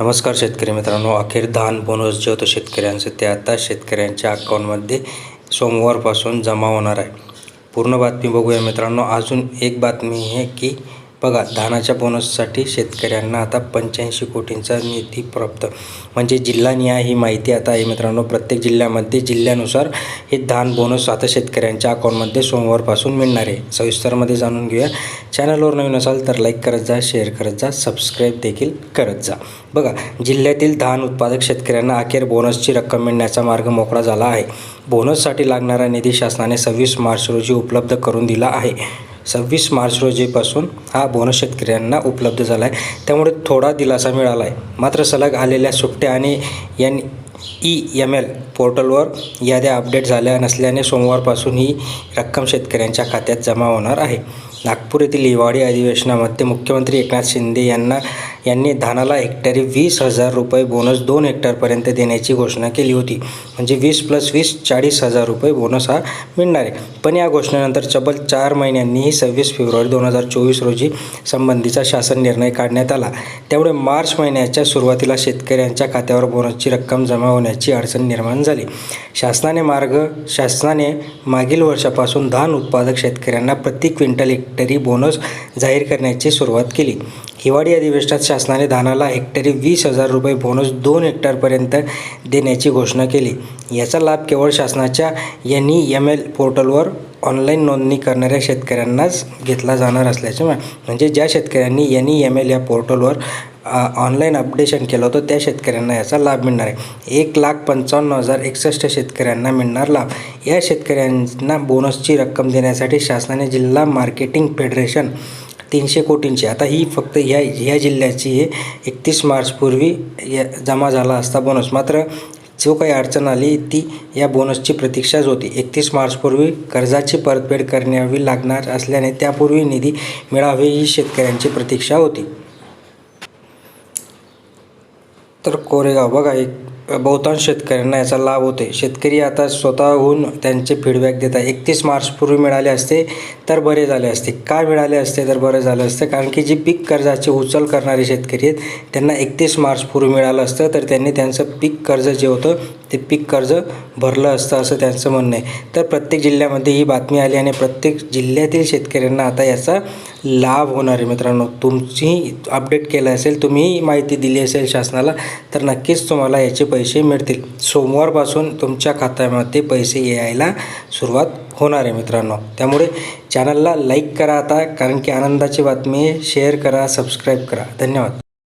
नमस्कार शेतकरी मित्रांनो अखेर धान बोनस जे होतं शेतकऱ्यांचं ते आता शेतकऱ्यांच्या अकाउंटमध्ये सोमवारपासून जमा होणार आहे. पूर्ण बातमी बघूया मित्रांनो. अजून एक बातमी आहे की बघा धानाच्या बोनससाठी शेतकऱ्यांना आता पंच्याऐंशी कोटींचा निधी प्राप्त. म्हणजे जिल्हानिहाय ही माहिती आता आहे मित्रांनो प्रत्येक जिल्ह्यामध्ये जिल्ह्यानुसार हे धान बोनस आता शेतकऱ्यांच्या अकाउंटमध्ये सोमवारपासून मिळणार आहे. सविस्तरमध्ये जाणून घेऊया. चॅनलवर नवीन असाल तर लाईक करत जा शेअर करत जा सबस्क्राईब देखील करत जा. बघा जिल्ह्यातील धान उत्पादक शेतकऱ्यांना अखेर बोनसची रक्कम मिळण्याचा मार्ग मोकळा झाला आहे. बोनससाठी लागणारा निधी शासनाने सव्वीस मार्च रोजी उपलब्ध करून दिला आहे. सव्वीस मार्च रोजीपासून हा बोनस शेतकऱ्यांना उपलब्ध झाला आहे त्यामुळे थोडा दिलासा मिळाला आहे मात्र सलग आलेल्या सुट्ट्या आणि एन ई एम एल पोर्टलवर याद्या अपडेट झाल्या नसल्याने सोमवारपासून ही रक्कम शेतकऱ्यांच्या खात्यात जमा होणार आहे. नागपूर येथील हिवाळी अधिवेशनामध्ये मुख्यमंत्री एकनाथ शिंदे यांना यांनी धानाला हेक्टरी वीस हजार रुपये बोनस दोन हेक्टरपर्यंत देण्याची घोषणा केली होती. म्हणजे वीस प्लस वीस चाळीस हजार रुपये बोनस हा मिळणार आहे. पण या घोषणेनंतर तब्बल चार महिन्यांनीही सव्वीस फेब्रुवारी दोन हजार चोवीस रोजी संबंधीचा शासन निर्णय काढण्यात आला. त्यामुळे मार्च महिन्याच्या सुरुवातीला शेतकऱ्यांच्या खात्यावर बोनसची रक्कम जमा होण्याची अडचण निर्माण झाली. शासनाने मार्ग शासनाने मागील वर्षापासून धान उत्पादक शेतकऱ्यांना प्रति क्विंटल हेक्टरी बोनस जाहीर करण्याची सुरुवात केली. हिवाळी अधिवेशनात शासनाने धानाला हेक्टरी वीस हजार रुपये बोनस दोन हेक्टरपर्यंत देण्याची घोषणा केली. याचा लाभ केवळ शासनाच्या एन ई एम एल पोर्टलवर ऑनलाईन नोंदणी करणाऱ्या शेतकऱ्यांनाच घेतला जाणार असल्याचे म्हणजे ज्या शेतकऱ्यांनी एन ई एम एल या पोर्टलवर ऑनलाईन अपडेशन केलं होतं त्या शेतकऱ्यांना याचा लाभ मिळणार आहे. एक लाख पंचावन्न हजार एकसष्ट शेतकऱ्यांना मिळणार लाभ. या शेतकऱ्यांना बोनसची रक्कम देण्यासाठी शासनाने जिल्हा मार्केटिंग फेडरेशन तीनशे कोटींची. आता ही फक्त ह्या ह्या जिल्ह्याची हे एकतीस मार्चपूर्वी या जमा झाला असता बोनस मात्र जो काही अडचण आली ती या बोनसची प्रतीक्षाच होती. एकतीस मार्चपूर्वी कर्जाची परतफेड करण्यावी लागणार असल्याने त्यापूर्वी निधी मिळावे ही शेतकऱ्यांची प्रतीक्षा होती. तर कोरेगाव बघा एक बहुतांश शेतकऱ्यांना याचा लाभ होते शेतकरी आता स्वतःहून त्यांचे फीडबॅक देत आहे एकतीस मार्चपूर्वी मिळाले असते तर बरे झाले असते. का मिळाले असते तर बरे झाले असते. कारण की जी पीक कर्जाची उचल करणारे शेतकरी आहेत त्यांना एकतीस मार्चपूर्वी मिळालं असतं तर त्यांनी त्यांचं पीक कर्ज जे होतं ते पीक कर्ज भरलं असतं असं त्यांचं म्हणणं आहे. तर प्रत्येक जिल्ह्यामध्ये ही बातमी आली आणि प्रत्येक जिल्ह्यातील शेतकऱ्यांना आता याचा लाभ होणार आहे मित्रांनो. तुमची अपडेट केलं असेल तुम्ही माहिती दिली असेल शासनाला तर नक्कीच तुम्हाला याचे पैसे मिळतील. सोमवारपासून तुमच्या खात्यामध्ये पैसे यायला सुरुवात होणार आहे मित्रांनो. त्यामुळे चॅनलला लाईक करा आता कारण की आनंदाची बातमी शेअर करा सबस्क्राईब करा. धन्यवाद.